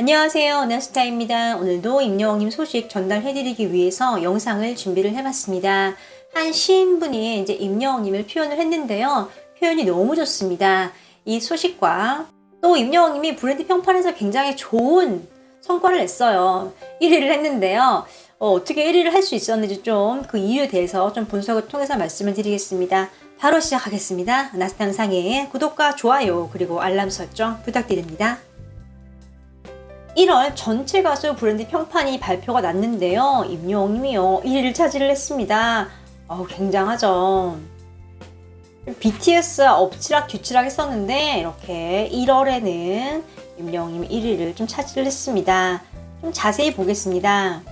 안녕하세요. 네스타입니다. 오늘도 임영웅님 소식 전달해드리기 위해서 영상을 준비를 해봤습니다. 한 시인분이 이제 임영웅님을 표현을 했는데요. 표현이 너무 좋습니다. 이 소식과 또 임영웅님이 브랜드 평판에서 굉장히 좋은 성과를 냈어요. 1위를 했는데요. 어, 떻게 1위를 할 수 있었는지 좀 그 이유에 대해서 좀 분석을 통해서 말씀을 드리겠습니다. 바로 시작하겠습니다. 나스타 영상에 구독과 좋아요 그리고 알람 설정 부탁드립니다. 1월 전체 가수 브랜드 평판이 발표가 났는데요. 임영웅님이요 1위를 차지를 했습니다. 어우, 굉장하죠. BTS와 엎치락 뒤치락 했었는데 이렇게 1월에는 임영웅님이 1위를 좀 차지를 했습니다. 좀 자세히 보겠습니다.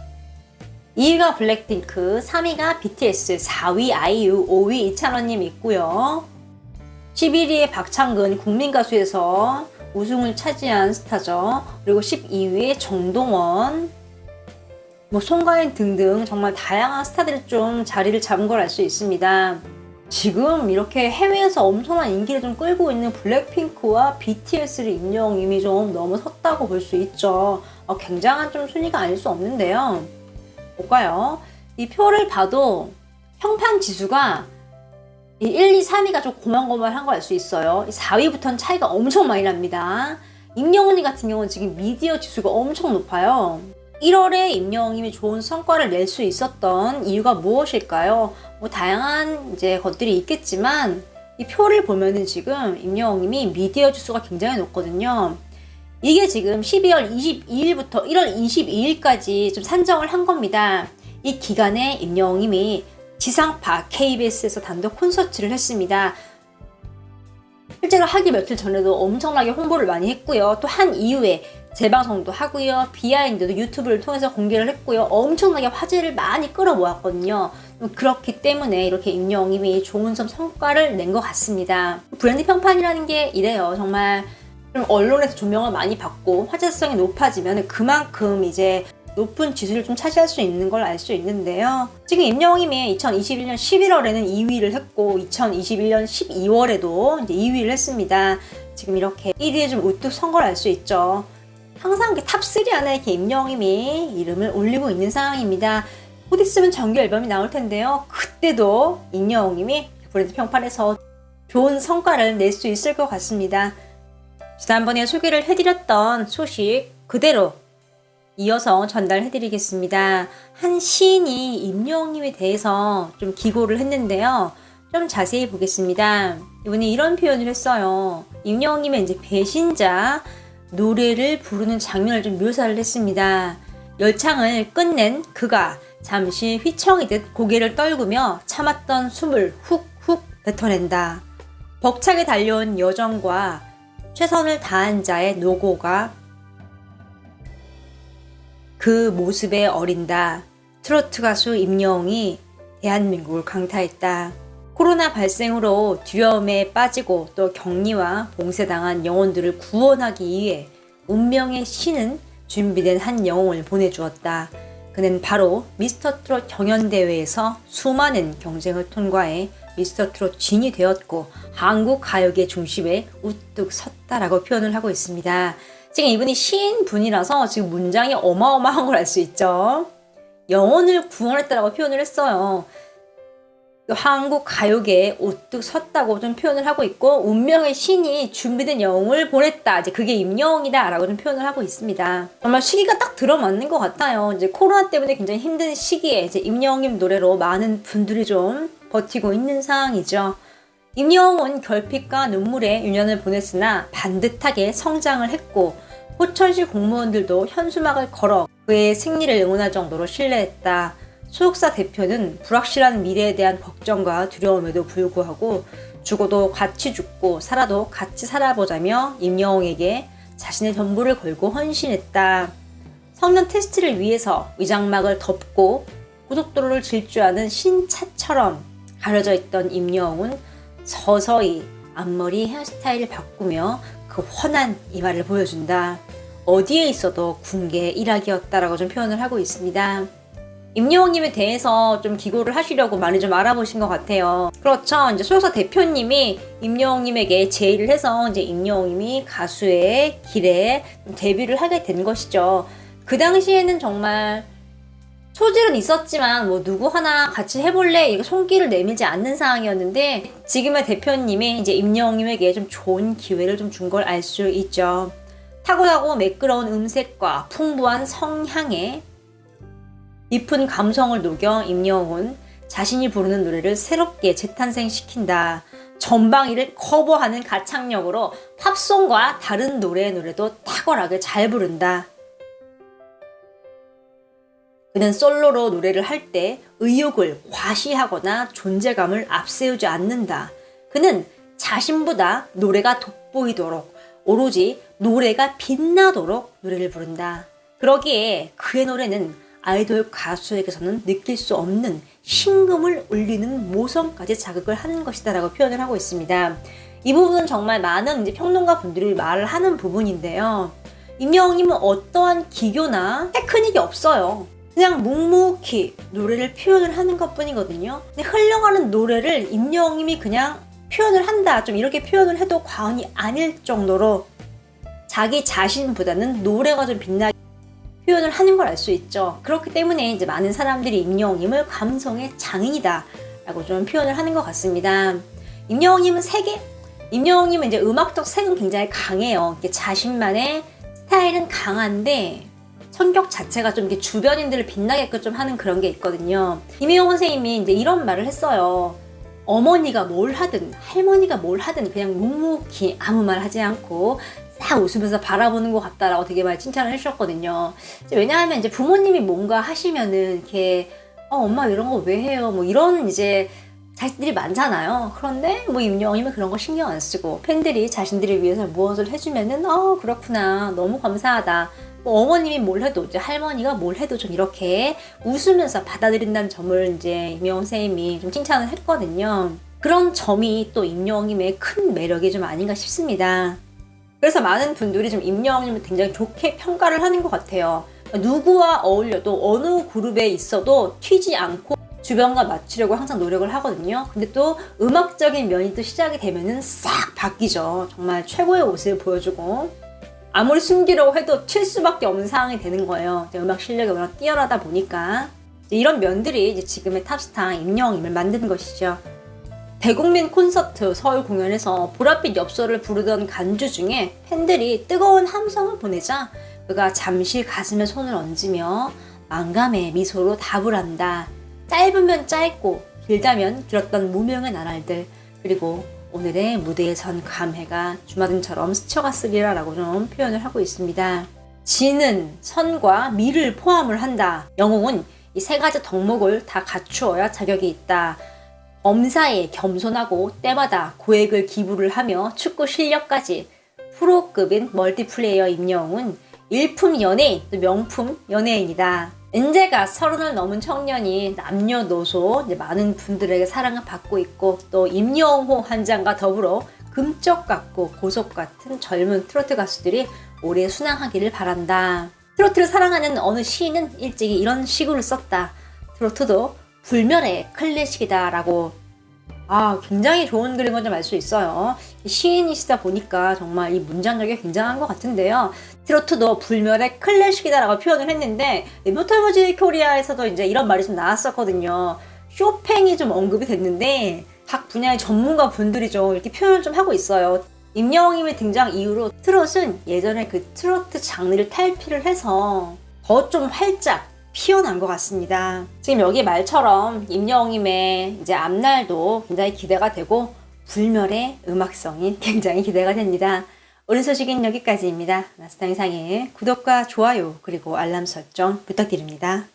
2위가 블랙핑크, 3위가 BTS, 4위 아이유, 5위 이찬원님 있고요. 11위에 박창근 국민가수에서 우승을 차지한 스타죠. 그리고 12위에 정동원, 뭐 송가인 등등 정말 다양한 스타들이 좀 자리를 잡은 걸 알 수 있습니다. 지금 이렇게 해외에서 엄청난 인기를 좀 끌고 있는 블랙핑크와 BTS를 임영웅님이 좀 넘어섰다고 볼 수 있죠. 어, 굉장한 좀 순위가 아닐 수 없는데요. 볼까요? 이 표를 봐도 평판 지수가 이 1, 2, 3위가 좀 고만고만한 걸 알 수 있어요. 4위부터는 차이가 엄청 많이 납니다. 임영웅님 같은 경우는 지금 미디어 지수가 엄청 높아요. 1월에 임영웅님이 좋은 성과를 낼 수 있었던 이유가 무엇일까요? 뭐 다양한 이제 것들이 있겠지만 이 표를 보면은 지금 임영웅님이 미디어 지수가 굉장히 높거든요. 이게 지금 12월 22일부터 1월 22일까지 좀 산정을 한 겁니다. 이 기간에 임영웅님이 지상파 KBS에서 단독 콘서트를 했습니다. 실제로 하기 며칠 전에도 엄청나게 홍보를 많이 했고요. 또 한 이후에 재방송도 하고요. 비하인드도 유튜브를 통해서 공개를 했고요. 엄청나게 화제를 많이 끌어모았거든요. 그렇기 때문에 이렇게 임영웅님이 좋은 점 성과를 낸 것 같습니다. 브랜드 평판이라는 게 이래요. 정말 좀 언론에서 조명을 많이 받고 화제성이 높아지면 그만큼 이제 높은 지수를 좀 차지할 수 있는 걸 알 수 있는데요. 지금 임영웅님이 2021년 11월에는 2위를 했고 2021년 12월에도 이제 2위를 했습니다. 지금 이렇게 1위에 좀 우뚝 선 걸 알 수 있죠. 항상 탑3 안에 이렇게 임영웅님이 이름을 올리고 있는 상황입니다. 곧 있으면 정규 앨범이 나올 텐데요. 그때도 임영웅님이 브랜드 평판에서 좋은 성과를 낼 수 있을 것 같습니다. 지난번에 소개를 해드렸던 소식 그대로 이어서 전달해 드리겠습니다. 한 시인이 임영웅님에 대해서 좀 기고를 했는데요. 좀 자세히 보겠습니다. 이분이 이런 표현을 했어요. 임영웅님의 이제 배신자 노래를 부르는 장면을 좀 묘사를 했습니다. 열창을 끝낸 그가 잠시 휘청이듯 고개를 떨구며 참았던 숨을 훅훅 뱉어낸다. 벅차게 달려온 여정과 최선을 다한 자의 노고가 그 모습에 어린다. 트로트 가수 임영웅이 대한민국을 강타했다. 코로나 발생으로 두려움에 빠지고 또 격리와 봉쇄당한 영혼들을 구원하기 위해 운명의 신은 준비된 한 영웅을 보내주었다. 그는 바로 미스터 트롯 경연대회에서 수많은 경쟁을 통과해 미스터 트롯 진이 되었고 한국 가요계 중심에 우뚝 섰다라고 표현을 하고 있습니다. 지금 이분이 시인 분이라서 지금 문장이 어마어마한 걸 알 수 있죠. 영혼을 구원했다라고 표현을 했어요. 한국 가요계에 우뚝 섰다고 좀 표현을 하고 있고 운명의 신이 준비된 영웅을 보냈다. 이제 그게 임영웅이다라고 좀 표현을 하고 있습니다. 정말 시기가 딱 들어맞는 것 같아요. 이제 코로나 때문에 굉장히 힘든 시기에 이제 임영웅님 노래로 많은 분들이 좀 버티고 있는 상황이죠. 임영웅은 결핍과 눈물의 유년을 보냈으나 반듯하게 성장을 했고 호천시 공무원들도 현수막을 걸어 그의 승리를 응원할 정도로 신뢰했다. 소속사 대표는 불확실한 미래에 대한 걱정과 두려움에도 불구하고 죽어도 같이 죽고 살아도 같이 살아보자며 임영웅에게 자신의 전부를 걸고 헌신했다. 성년 테스트를 위해서 위장막을 덮고 고속도로를 질주하는 신차처럼 가려져 있던 임영웅은 서서히 앞머리 헤어스타일을 바꾸며 그 훤한 이마를 보여준다. 어디에 있어도 군계 일학이었다라고 좀 표현을 하고 있습니다. 임영웅님에 대해서 좀 기고를 하시려고 많이 좀 알아보신 것 같아요. 그렇죠. 이제 소속사 대표님이 임영웅님에게 제의를 해서 이제 임영웅님이 가수의 길에 좀 데뷔를 하게 된 것이죠. 그 당시에는 정말 소질은 있었지만 뭐 누구 하나 같이 해볼래 이거 손길을 내밀지 않는 상황이었는데 지금의 대표님이 이제 임영웅님에게 좀 좋은 기회를 좀 준 걸 알 수 있죠. 타고나고 매끄러운 음색과 풍부한 성향에 깊은 감성을 녹여 임영웅은 자신이 부르는 노래를 새롭게 재탄생시킨다. 전방위를 커버하는 가창력으로 팝송과 다른 노래의 노래도 탁월하게 잘 부른다. 그는 솔로로 노래를 할 때 의욕을 과시하거나 존재감을 앞세우지 않는다. 그는 자신보다 노래가 돋보이도록 오로지 노래가 빛나도록 노래를 부른다. 그러기에 그의 노래는 아이돌 가수에게서는 느낄 수 없는 심금을 울리는 모성까지 자극을 하는 것이다라고 표현을 하고 있습니다. 이 부분은 정말 많은 이제 평론가 분들이 말을 하는 부분인데요. 임영웅님은 어떠한 기교나 테크닉이 없어요. 그냥 묵묵히 노래를 표현을 하는 것 뿐이거든요. 근데 흘러가는 노래를 임영웅님이 그냥 표현을 한다. 좀 이렇게 표현을 해도 과언이 아닐 정도로 자기 자신보다는 노래가 좀 빛나게 표현을 하는 걸 알 수 있죠. 그렇기 때문에 이제 많은 사람들이 임영웅님을 감성의 장인이다. 라고 좀 표현을 하는 것 같습니다. 임영웅님은 세계? 임영웅님은 이제 음악적 색은 굉장히 강해요. 자신만의 스타일은 강한데 성격 자체가 좀 이렇게 주변인들을 빛나게끔 좀 하는 그런 게 있거든요. 임영웅 선생님이 이제 이런 말을 했어요. 어머니가 뭘 하든 할머니가 뭘 하든 그냥 묵묵히 아무 말 하지 않고 싹 웃으면서 바라보는 것 같다라고 되게 많이 칭찬을 해주셨거든요. 왜냐하면 이제 부모님이 뭔가 하시면은 이렇게 어, 엄마 이런 거 왜 해요? 뭐 이런 이제 자식들이 많잖아요. 그런데 뭐 임영웅님은 그런 거 신경 안 쓰고 팬들이 자신들을 위해서 무엇을 해주면은 어 그렇구나 너무 감사하다. 뭐 어머님이 뭘 해도 이제 할머니가 뭘 해도 좀 이렇게 웃으면서 받아들인다는 점을 이제 임영웅 선생님이 좀 칭찬을 했거든요. 그런 점이 또 임영웅님의 큰 매력이 좀 아닌가 싶습니다. 그래서 많은 분들이 좀 임영웅님을 굉장히 좋게 평가를 하는 것 같아요. 누구와 어울려도 어느 그룹에 있어도 튀지 않고 주변과 맞추려고 항상 노력을 하거든요. 근데 또 음악적인 면이 또 시작이 되면은 싹 바뀌죠. 정말 최고의 모습을 보여주고 아무리 숨기려고 해도 튈 수밖에 없는 상황이 되는 거예요. 음악 실력이 워낙 뛰어나다 보니까 이런 면들이 이제 지금의 탑스타 임영웅을 만드는 것이죠. 대국민 콘서트 서울 공연에서 보랏빛 엽서를 부르던 간주 중에 팬들이 뜨거운 함성을 보내자 그가 잠시 가슴에 손을 얹으며 만감의 미소로 답을 한다. 짧으면 짧고 길다면 길었던 무명의 나날들 그리고 오늘의 무대에 선 감회가 주마등처럼 스쳐갔으리라 라고 좀 표현을 하고 있습니다. 지는, 선과 미를 포함을 한다. 영웅은 이 세 가지 덕목을 다 갖추어야 자격이 있다. 엄사에 겸손하고 때마다 고액을 기부를 하며 축구 실력까지 프로급인 멀티플레이어 임영웅은 일품 연예인, 또 명품 연예인이다. 은재가 서른을 넘은 청년이 남녀노소 많은 분들에게 사랑을 받고 있고 또 임영호 한 장과 더불어 금쪽 같고 고속 같은 젊은 트로트 가수들이 오래 순항하기를 바란다. 트로트를 사랑하는 어느 시인은 일찍이 이런 시구를 썼다. 트로트도 불멸의 클래식이다라고 아, 굉장히 좋은 그림을 좀알 수 있어요. 시인이시다 보니까 정말 이 문장력이 굉장한 것 같은데요. 트로트도 불멸의 클래식이다라고 표현을 했는데, 모터뮤직 코리아에서도 이제 이런 말이 좀 나왔었거든요. 쇼팽이 좀 언급이 됐는데, 각 분야의 전문가 분들이 좀 이렇게 표현을 좀 하고 있어요. 임영웅님의 등장 이후로 트롯은 예전에 그 트로트 장르를 탈피를 해서 더 좀 활짝 피어난 것 같습니다. 지금 여기 말처럼 임영웅님의 이제 앞날도 굉장히 기대가 되고 불멸의 음악성이 굉장히 기대가 됩니다. 오늘 소식은 여기까지입니다. 나스타 영상의 구독과 좋아요 그리고 알람 설정 부탁드립니다.